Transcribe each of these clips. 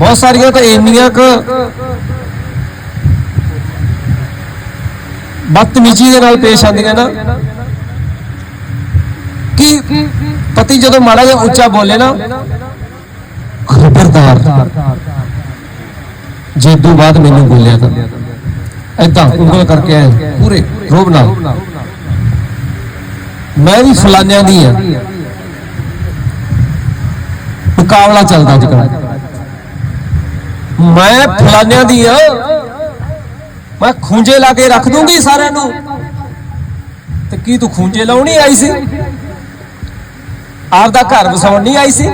ਬਹੁਤ ਸਾਰੀਆਂ ਤਾਂ ਇੰਨੀਆਂ ਕੁ ਬਦਤਮੀਜ਼ੀ ਦੇ ਨਾਲ ਪੇਸ਼ ਆਉਂਦੀਆਂ ਨਾ। ਕਿ ਪਤੀ ਜਦੋਂ ਮਾੜਾ ਜਿਹਾ ਉੱਚਾ ਬੋਲੇ ਨਾ, ਖਬਰਦਾਰ। ਜੇ ਤੋਂ ਬਾਅਦ ਮੈਨੂੰ ਬੋਲਿਆ ਤਾਂ। ਐਦਾਂ ਉਂਗਲ ਕਰਕੇ ਆਏ ਪੂਰੇ, ਰੋਬ ਨਾਲ। ਮੈਂ ਵੀ ਫਲਾਨਿਆਂ ਦੀ ਆ। ਮੁਕਾਬਲਾ ਚੱਲਦਾ ਅੱਜ ਕੱਲ੍ਹ। ਮੈਂ ਫਲਾਨਿਆਂ ਦੀ ਆ। ਮੈਂ ਖੂੰਜੇ ਲਾ ਕੇ ਰੱਖ ਦੂੰਗੀ ਸਾਰਿਆਂ ਨੂੰ। ਤੇ ਕੀ ਤੂੰ ਖੂੰਜੇ ਲਾਉਣੀ ਆਈ ਸੀ? ਆਪਦਾ ਘਰ ਵਸਾਉਣ ਨਹੀਂ ਆਈ ਸੀ?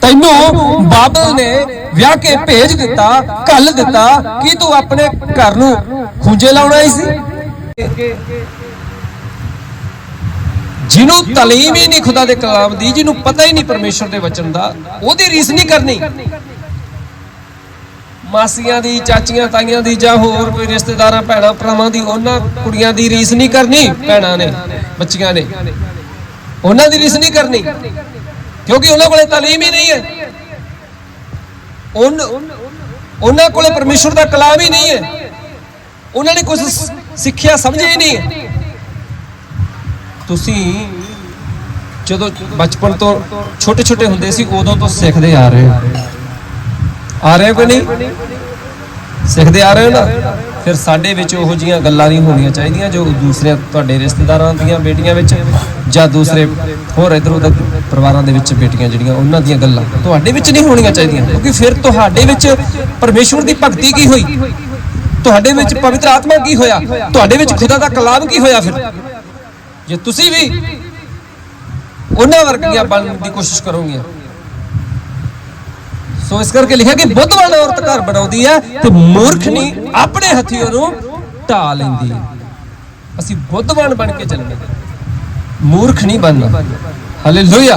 ਤੈਨੂੰ ਬਾਬਲ ਨੇ ਵਿਆਹ ਕੇ ਭੇਜ ਦਿੱਤਾ ਕੱਲ ਦਿੱਤਾ। ਕੀ ਤੂੰ ਆਪਣੇ ਘਰ ਨੂੰ ਖੂੰਜੇ ਲਾਉਣ ਆਈ ਸੀ? ਜਿਹਨੂੰ ਤਾਲੀਮ ਹੀ ਨਹੀਂ ਖੁਦਾ ਦੇ ਕਲਾਮ ਦੀ, ਜਿਹਨੂੰ ਪਤਾ ਹੀ ਨਹੀਂ ਪਰਮੇਸ਼ਰ ਦੇ ਵਚਨ ਦਾ, ਉਹਦੀ ਰੀਸ ਨਹੀਂ ਕਰਨੀ। ਮਾਸੀਆਂ ਦੀ, ਚਾਚੀਆਂ, ਤਾਈਆਂ ਦੀ ਜਾਂ ਹੋਰ ਕੋਈ ਰਿਸ਼ਤੇਦਾਰਾਂ, ਭੈਣਾਂ, ਭਰਾਵਾਂ ਦੀ, ਉਹਨਾਂ ਕੁੜੀਆਂ ਦੀ ਰੀਸ ਨਹੀਂ ਕਰਨੀ, ਭੈਣਾਂ ਨੇ, ਬੱਚੀਆਂ ਨੇ। ਉਹਨਾਂ ਦੀ ਰੀਸ ਨਹੀਂ ਕਰਨੀ, ਕਿਉਂਕਿ ਉਹਨਾਂ ਕੋਲੇ ਤਾਲੀਮ ਹੀ ਨਹੀਂ ਹੈ। ਉਹਨਾਂ ਕੋਲੇ ਪਰਮੇਸ਼ਰ ਦਾ ਕਲਾਮ ਹੀ ਨਹੀਂ ਹੈ। ਉਹਨਾਂ ਨੇ ਕੁਝ ਸਿੱਖਿਆ ਸਮਝਿਆ ਹੀ ਨਹੀਂ ਤੁਸੀਂ ਜਦੋਂ ਬਚਪਨ ਤੋਂ ਛੋਟੇ ਛੋਟੇ ਹੁੰਦੇ ਸੀ, ਉਦੋਂ ਤੋਂ ਸਿੱਖਦੇ ਆ ਰਹੇ ਹੋ ਆ ਰਹੇ ਹੋ ਨਹੀਂ? ਸਿੱਖਦੇ ਆ ਰਹੇ ਹੋ ਨਾ? ਫਿਰ ਸਾਡੇ ਵਿੱਚ ਉਹੋ ਜੀਆਂ ਗੱਲਾਂ ਨਹੀਂ ਹੋਣੀਆਂ ਚਾਹੀਦੀਆਂ ਜੋ ਦੂਸਰੇ ਤੁਹਾਡੇ ਰਿਸ਼ਤੇਦਾਰਾਂ ਦੀਆਂ ਬੇਟੀਆਂ ਵਿੱਚ ਜਾਂ ਦੂਸਰੇ ਹੋਰ ਇਧਰ ਉਧਰ ਪਰਿਵਾਰਾਂ ਦੇ ਵਿੱਚ ਬੇਟੀਆਂ ਜਿਹੜੀਆਂ, ਉਹਨਾਂ ਦੀਆਂ ਗੱਲਾਂ ਤੁਹਾਡੇ ਵਿੱਚ ਨਹੀਂ ਹੋਣੀਆਂ ਚਾਹੀਦੀਆਂ। ਕਿਉਂਕਿ ਫਿਰ ਤੁਹਾਡੇ ਵਿੱਚ ਪਰਮੇਸ਼ਵਰ ਦੀ ਭਗਤੀ ਕੀ ਹੋਈ? ਤੁਹਾਡੇ ਵਿੱਚ ਪਵਿੱਤਰ ਆਤਮਾ ਕੀ ਹੋਇਆ? ਤੁਹਾਡੇ ਵਿੱਚ ਖੁਦਾ ਦਾ ਕਲਾਮ ਕੀ ਹੋਇਆ ਫਿਰ? ਜੇ ਤੁਸੀਂ ਵੀ ਉਹਨਾਂ ਵਰਗੀਆਂ ਬਣਨ ਦੀ ਕੋਸ਼ਿਸ਼ ਕਰੋਗੇ। ਸੋ ਇਸ ਕਰਕੇ ਲਿਖਿਆ ਕਿ ਬੁੱਧਵਾਨ ਔਰਤ ਘਰ ਬਣਾਉਂਦੀ ਹੈ ਤੇ ਮੂਰਖ ਮੂਰਖਣੀ ਆਪਣੇ ਹੱਥੀਂ ਉਹਨੂੰ ਢਾ ਲੈਂਦੀ ਹੈ। ਅਸੀਂ ਬੁੱਧਵਾਨ ਬਣ ਕੇ ਚੱਲਣਾ। ਮੂਰਖ ਨਹੀਂ ਬਣਨਾ। ਹਾਲੇਲੂਇਆ